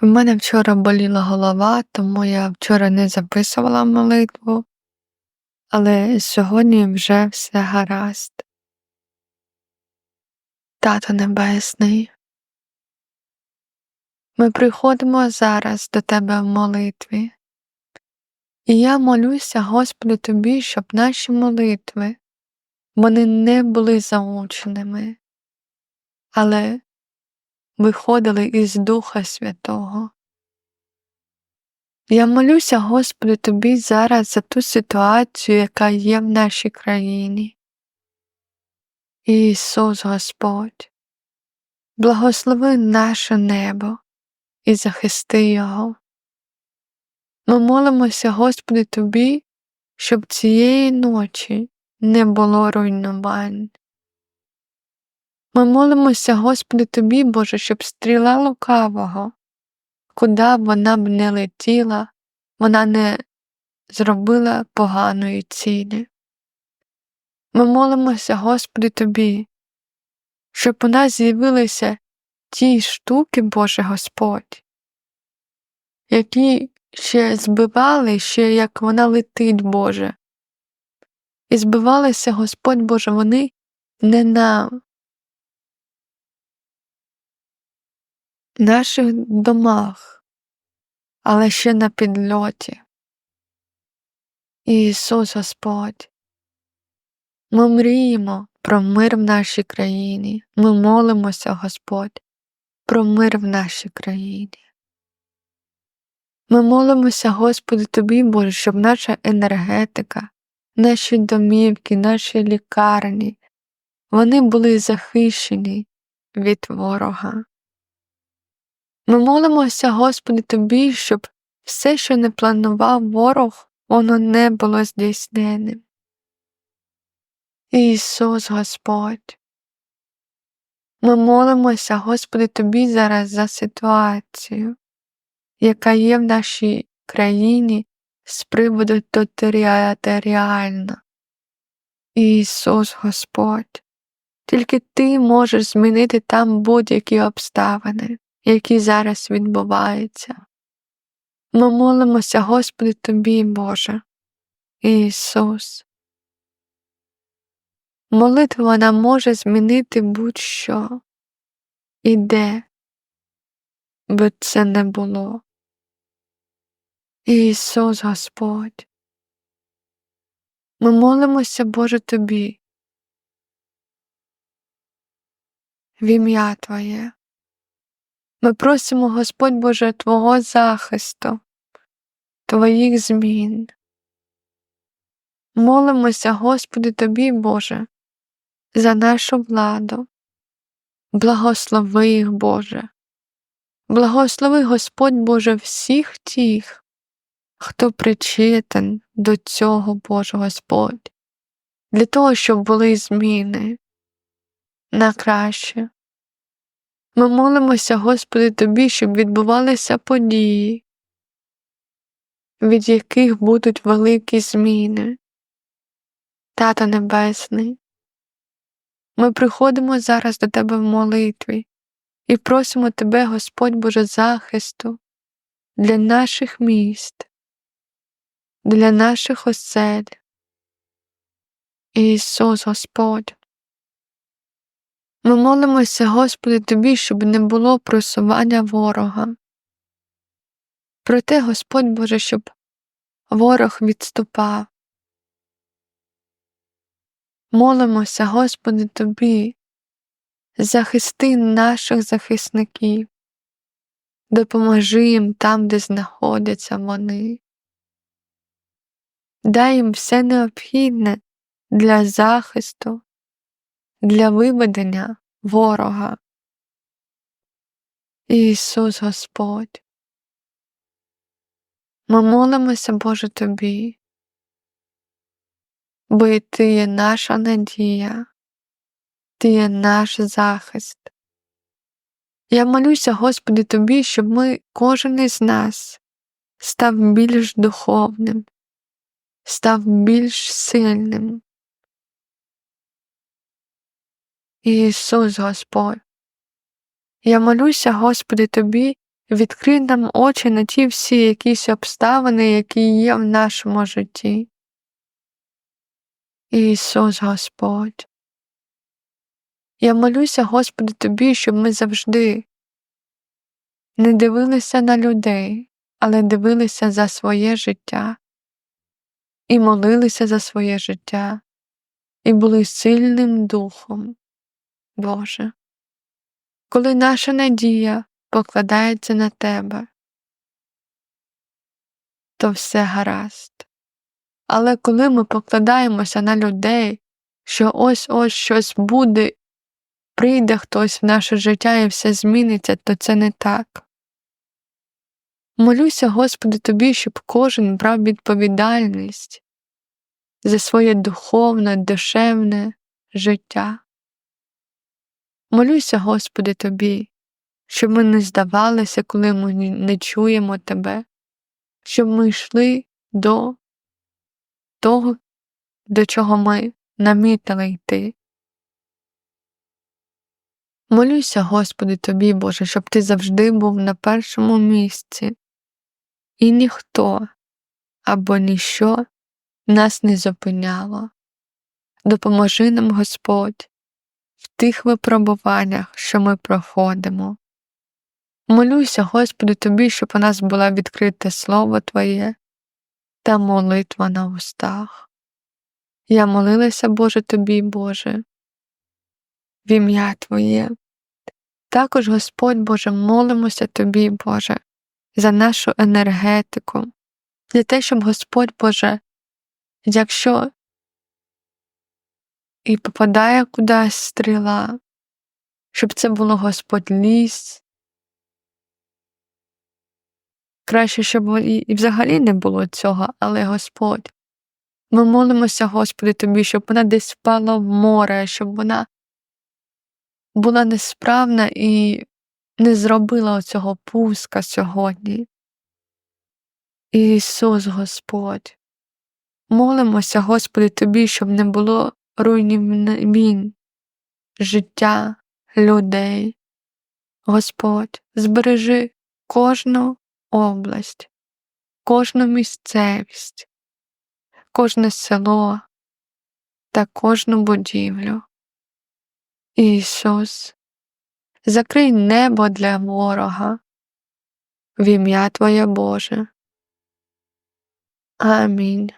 В мене вчора боліла голова, тому я вчора не записувала молитву, але сьогодні вже все гаразд. Тато Небесний, ми приходимо зараз до Тебе в молитві, і я молюся, Господи, Тобі, щоб наші молитви вони не були заученими, але виходили із Духа Святого. Я молюся, Господи, Тобі зараз за ту ситуацію, яка є в нашій країні. Ісус Господь, благослови наше небо і захисти Його. Ми молимося, Господи, Тобі, щоб цієї ночі не було руйнувань. Ми молимося, Господи, Тобі, Боже, щоб стріла лукавого, куди б вона б не летіла, вона не зробила поганої цілі. Ми молимося, Господи, Тобі, щоб у нас з'явилися ті штуки, Боже Господь, які ще збивали, ще як вона летить, Боже. І збивалися, Господь Боже, вони не на наших домах, але ще на підльоті. Ісус Господь, ми мріємо про мир в нашій країні, ми молимося, Господь, про мир в нашій країні. Ми молимося, Господи, Тобі, Боже, щоб наша енергетика, наші домівки, наші лікарні, вони були захищені від ворога. Ми молимося, Господи, Тобі, щоб все, що не планував ворог, воно не було здійсненим. Ісус Господь. Ми молимося, Господи, Тобі зараз за ситуацію, яка є в нашій країні з приводу територіально. Ісус Господь, тільки Ти можеш змінити там будь-які обставини які зараз відбуваються. Ми молимося, Господи, Тобі, Боже, Ісус. Молитва вона може змінити будь-що і де би це не було. Ісус Господь. Ми молимося, Боже, Тобі. В ім'я Твоє. Ми просимо, Господь Боже, Твого захисту, Твоїх змін. Молимося, Господи, Тобі, Боже, за нашу владу. Благослови їх, Боже. Благослови Господь Боже всіх тих, хто причетен до цього, Боже Господь, для того, щоб були зміни на краще. Ми молимося, Господи, Тобі, щоб відбувалися події, від яких будуть великі зміни. Тата Небесний, ми приходимо зараз до Тебе в молитві і просимо Тебе, Господь Боже, захисту для наших міст, для наших осель. Ісус Господь. Ми молимося, Господи, Тобі, щоб не було просування ворога. Проте, Господь Боже, щоб ворог відступав. Молимося, Господи, Тобі, захисти наших захисників, допоможи їм там, де знаходяться вони. Дай їм все необхідне для захисту для виведення ворога. Ісус Господь. Ми молимося, Боже Тобі, бо і Ти є наша надія, Ти є наш захист. Я молюся, Господи, Тобі, щоб ми, кожен із нас, став більш духовним, став більш сильним, Ісус Господь. Я молюся, Господи, Тобі, відкрий нам очі на ті всі якісь обставини, які є в нашому житті. Ісус Господь. Я молюся, Господи, Тобі, щоб ми завжди не дивилися на людей, але дивилися за своє життя і молилися за своє життя, і були сильним духом, Боже. Коли наша надія покладається на Тебе, то все гаразд. Але коли ми покладаємося на людей, що ось ось щось буде, прийде хтось в наше життя і все зміниться, то це не так. Молюся, Господи, Тобі, щоб кожен брав відповідальність за своє духовне, душевне життя. Молюся, Господи, Тобі, щоб ми не здавалися, коли ми не чуємо Тебе, щоб ми йшли до того, до чого ми намітили йти. Молюся, Господи, Тобі, Боже, щоб Ти завжди був на першому місці, і ніхто або ніщо нас не зупиняло. Допоможи нам, Господь, в тих випробуваннях, що ми проходимо. Молюся, Господи, Тобі, щоб у нас була відкрите Слово Твоє та молитва на устах. Я молилася, Боже, Тобі, Боже, в ім'я Твоє. Також, Господь Боже, молимося Тобі, Боже, за нашу енергетику, для те, щоб Господь Боже, якщо і попадає кудись стріла, щоб це було Господь ліс. Краще, щоб і, і взагалі не було цього, але Господь. Ми молимося, Господи, Тобі, щоб вона десь впала в море, щоб вона була несправна і не зробила оцього пуска сьогодні. Ісус Господь. Молимося, Господи, Тобі, щоб не було руйнівнь життя людей. Господь, збережи кожну область, кожну місцевість, кожне село та кожну будівлю. Ісус, закрий небо для ворога, в ім'я Твоє Боже. Амінь.